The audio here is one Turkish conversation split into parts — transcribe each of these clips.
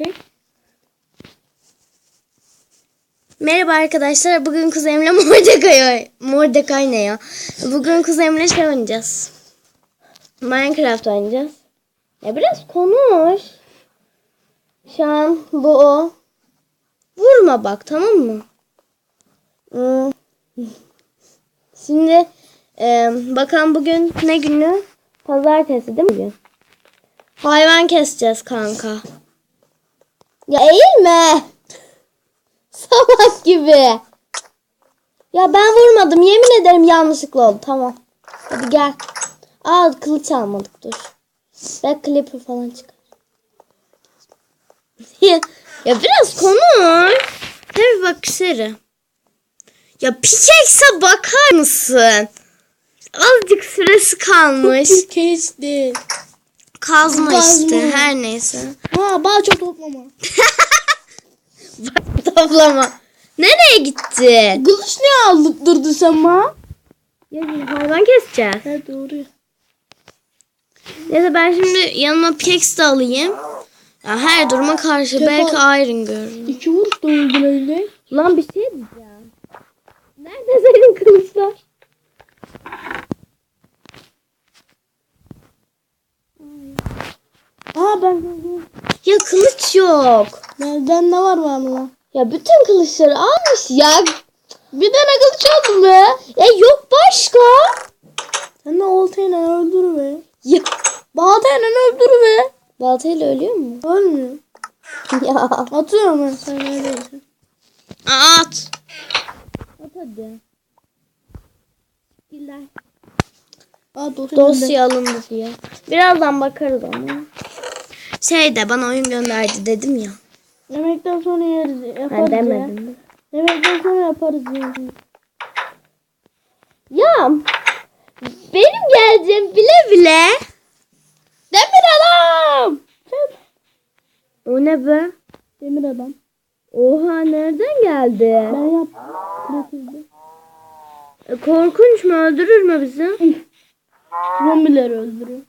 Okey. Merhaba arkadaşlar. Bugün kuzenimle Mordecai, Mordecai ne ya? Bugün kuzenimle şey oynayacağız. Minecraft oynayacağız. Ya biraz konuş. Şu an bu o. Vurma bak tamam mı? Hmm. Şimdi e, bakalım bugün ne günü? Pazartesi değil mi? Hayvan keseceğiz kanka. Ya eğilme. Salak gibi. Ya ben vurmadım. Yemin ederim yanlışlıkla oldu. Tamam. Hadi gel. Aa kılıç almadık dur. Ben clipper falan çıkar. ya, biraz konuş. Tabii bak seri. Ya pickaxe'e bakar mısın? Azıcık süresi kalmış. Kesti. Kazma Kazma. işte her neyse. Ha balça toplama. Toplama. Nereye gitti? Kılıç ne aldık durdu sen bana? Ya hayvan keseceğiz. He doğru. Neyse ben şimdi yanıma pickaxe de alayım. Ya her duruma karşı Defa- belki iron görürüm. İki vuruş da öldüreyle. Lan bir şey diyeceğim. Nerede senin kılıçlar? Aa ben Ya kılıç yok. Nereden ne var valla? Ya bütün kılıçları almış ya. Bir tane kılıç aldım be. Ya yok başka. Sen de oltayla öldür be. Ya. Baltayla öldür be. Baltayla ölüyor mu? Ölmüyor. ya. Atıyorum ben sen neredeyse. At. At hadi. Aa dosya. Dosya alındı diye. Birazdan bakarız ama. Şey de bana oyun gönderdi dedim ya. Yemekten sonra yeriz. Yaparız Ben ya. demedim. Yemekten sonra yaparız ya. Ya benim geleceğim bile bile. Demir adam. O ne be? Demir adam. Oha nereden geldi? Ben yap. Getirdim. E, korkunç mu öldürür mü bizi? Zombileri öldürüyor.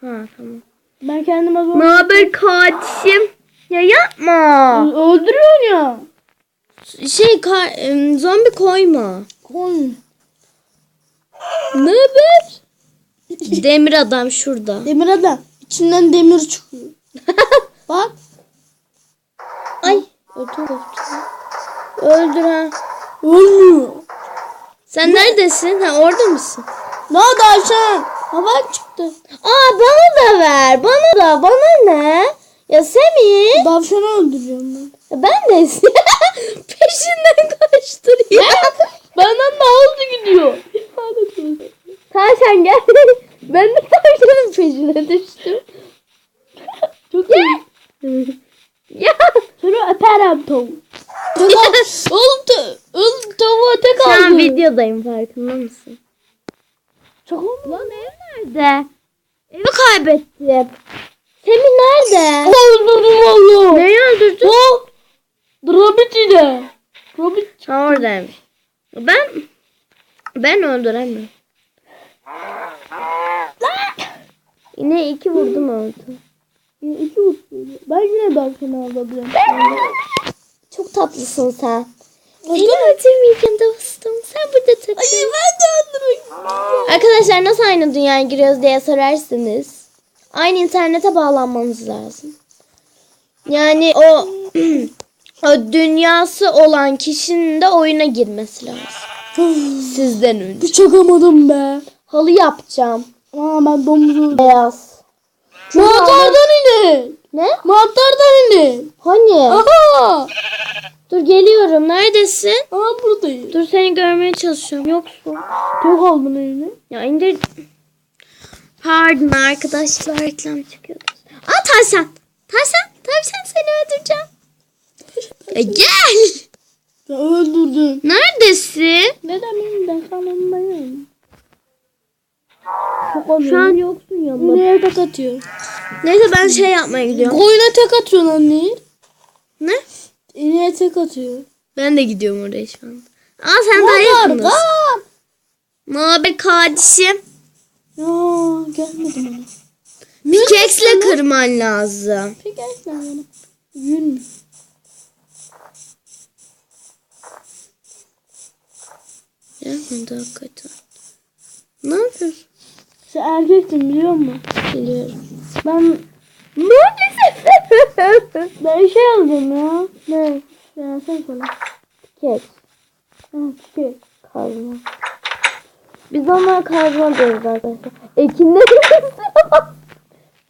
Ha tamam. Ben kendime zombi Ne haber kardeşim? Ya yapma. Öldürüyorsun ya. Şey ka- zombi koyma. Koy. Ne haber? Demir adam şurada. Demir adam. İçinden demir çıkıyor. Bak. Ay. Ötü. Öldür ha. Ölmüyor. Sen neredesin? Ha orada mısın? Ne oldu Ayşen? Hava çıktı. Aa bana da ver. Bana da. Bana ne? Ya Semih. Davşanı öldürüyorum ben. Ya Ben de peşinden koşturuyor. Benden daha hızlı gidiyor. Tavşan gel. Ben de tavşanın peşine düştüm. Çok iyi. Ya. Seni öperim tavuk. Oğlum oğlum tavuğa tek Şu an aldım. videodayım farkında mısın? Çok oldu. Lan ev nerede? Evi kaybettim. Semih nerede? Öldürdüm valla. Neyi öldürdün? O. Rabbit'i de. Rabbit. Ha oradaymış. Ben ben öldüremiyorum. Yine iki vurdum öldü. Yine iki uçtu. Ben yine davşanı alabilirim. Çok tatlısın sen. Seni öldürmeyeceğim dostum. Sen burada takıl. Ay ben de öldürmek Arkadaşlar nasıl aynı dünyaya giriyoruz diye sorarsınız. Aynı internete bağlanmanız lazım. Yani o o dünyası olan kişinin de oyuna girmesi lazım. Sizden önce. Bir çakamadım be. Halı yapacağım. Aa ben domuzu. Beyaz. Mantardan inek. Ne? Mantardan inek. Hani? Aha. Dur geliyorum. Neredesin? Aa buradayım. Dur seni görmeye çalışıyorum. Yoksun. Çok aldın elini. Ya indir. Pardon arkadaşlar reklam çıkıyordu. Aa Tavşan. Tavşan. Tavşan seni öldüreceğim. E, gel. Ya öldürdün. Neredesin? Neden benim ben Çok alıyor. Şu an yoksun yanımda. Neye tek atıyor? Neyse ben şey yapmaya gidiyorum. Koyuna tek atıyorsun anne. Ne? İneğe tek atıyor. Ben de gidiyorum oraya şu an. Aa sen daha var. Ne haber kardeşim? Ya gelmedim ona. Pickaxe'le kırman lazım. Gel bana. Yün? Gelmedi hakikaten. Ne yapıyorsun? Sen erkeksin biliyor musun? Biliyorum. Ben Maalesef. ben şey aldım ya. ne? Ya sen söyle. Kek. Şey. Kazma. Biz onlara kazma diyoruz arkadaşlar. Ekinleri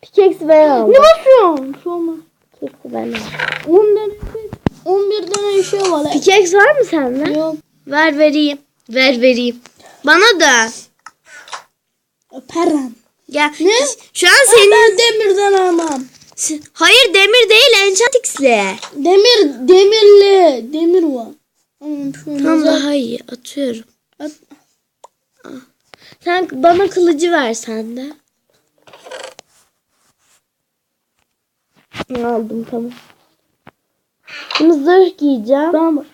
Pikeksi ben aldım. Ne bakıyorsun? Şu olmaz. Pikeksi ben aldım. 10 tane 11 tane şey var. Pikeks var mı sende? Yok. Ver vereyim. Ver vereyim. Bana da. Öperim. Gel. Ne? Şu an Senin... senin... Ben demirden almam. Hayır demir değil enchantix'le. Demir, demirli. Demir var. Tamam nazar- daha iyi. Atıyorum. At- Sen bana kılıcı ver sen de. Aldım tamam. Şimdi zırh giyeceğim. Tamam.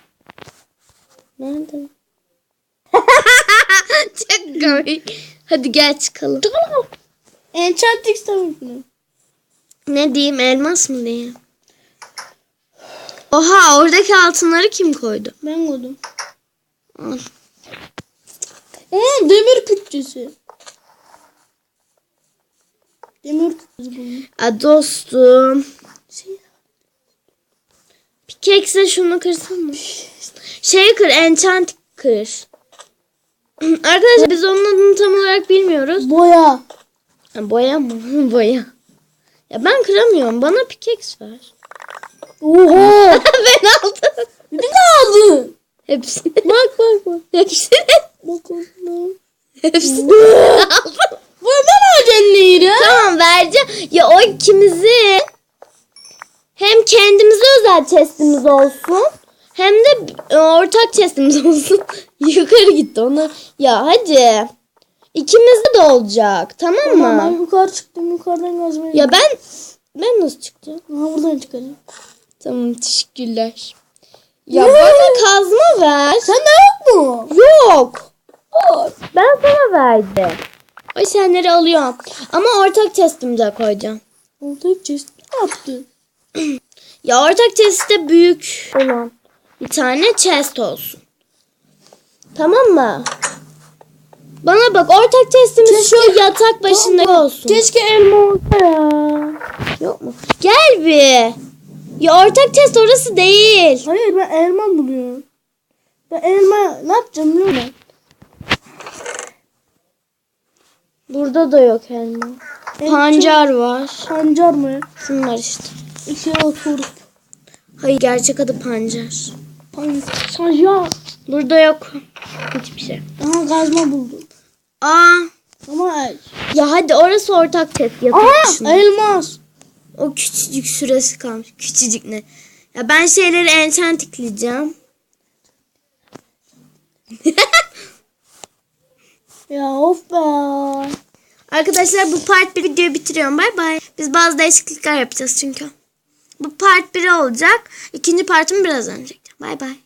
Nerede? Çok komik. Hadi gel çıkalım. Enchantrix tabii ki. Ne diyeyim elmas mı diyeyim? Oha oradaki altınları kim koydu? Ben koydum. Al. Aa demir kütçesi. Demir kütçesi bunun. A dostum. Şey, Pickaxe'le şunu kırsana. Şey kır, enchant kır. Arkadaşlar biz onun adını tam olarak bilmiyoruz. Boya. Ha, boya mı? boya. Ya ben kıramıyorum. Bana pickaxe ver. Oha. ben aldım. Bir de aldı. Hepsini. Bak bak bak. Hepsini. Bak oğlum. Hepsini aldım. Bu ben alacaksın neyi ya? Tamam vereceğim. Ya o ikimizi hem kendimize özel chestimiz olsun hem de ortak chestimiz olsun. Yukarı gitti onu. Ya hadi. İkimizde de olacak. Tamam Tamam ben mı? yukarı çıktım yukarıdan gazmaya. Ya ben ben nasıl çıkacağım? Ha buradan çıkacağım. Tamam teşekkürler. Ya bana kazma ver. Sen de yok mu? Yok. Ben sana verdim. O senleri alıyorum. Ama ortak chestimize koyacağım. Ortaya chest ne yaptı? Ya ortak chest'te büyük olan bir tane chest olsun. Tamam mı? Bana bak ortak chest'imiz şu yatak başında olsun. Keşke elma olsa ya. Yok mu? Gel bir. Ya ortak chest orası değil. Hayır ben elma buluyorum. Ben elma ne yapacağım biliyor musun? Burada da yok elma. En Pancar var. çok Pancar mı? Şunlar işte. İşe oturup. Hayır gerçek adı pancar. Pancar. Burada yok. Hiçbir şey. Aha kazma buldum. Aa. Ama Ya hadi orası ortak chest yatak Aha elmas. O küçücük süresi kalmış. Küçücük ne? Ya ben şeyleri enchantikleyeceğim. Ya of be. Arkadaşlar bu part 1 videoyu bitiriyorum. Bay bay. Biz bazı değişiklikler yapacağız çünkü. Bu part 1 olacak. İkinci partımı biraz önce. Bay bay.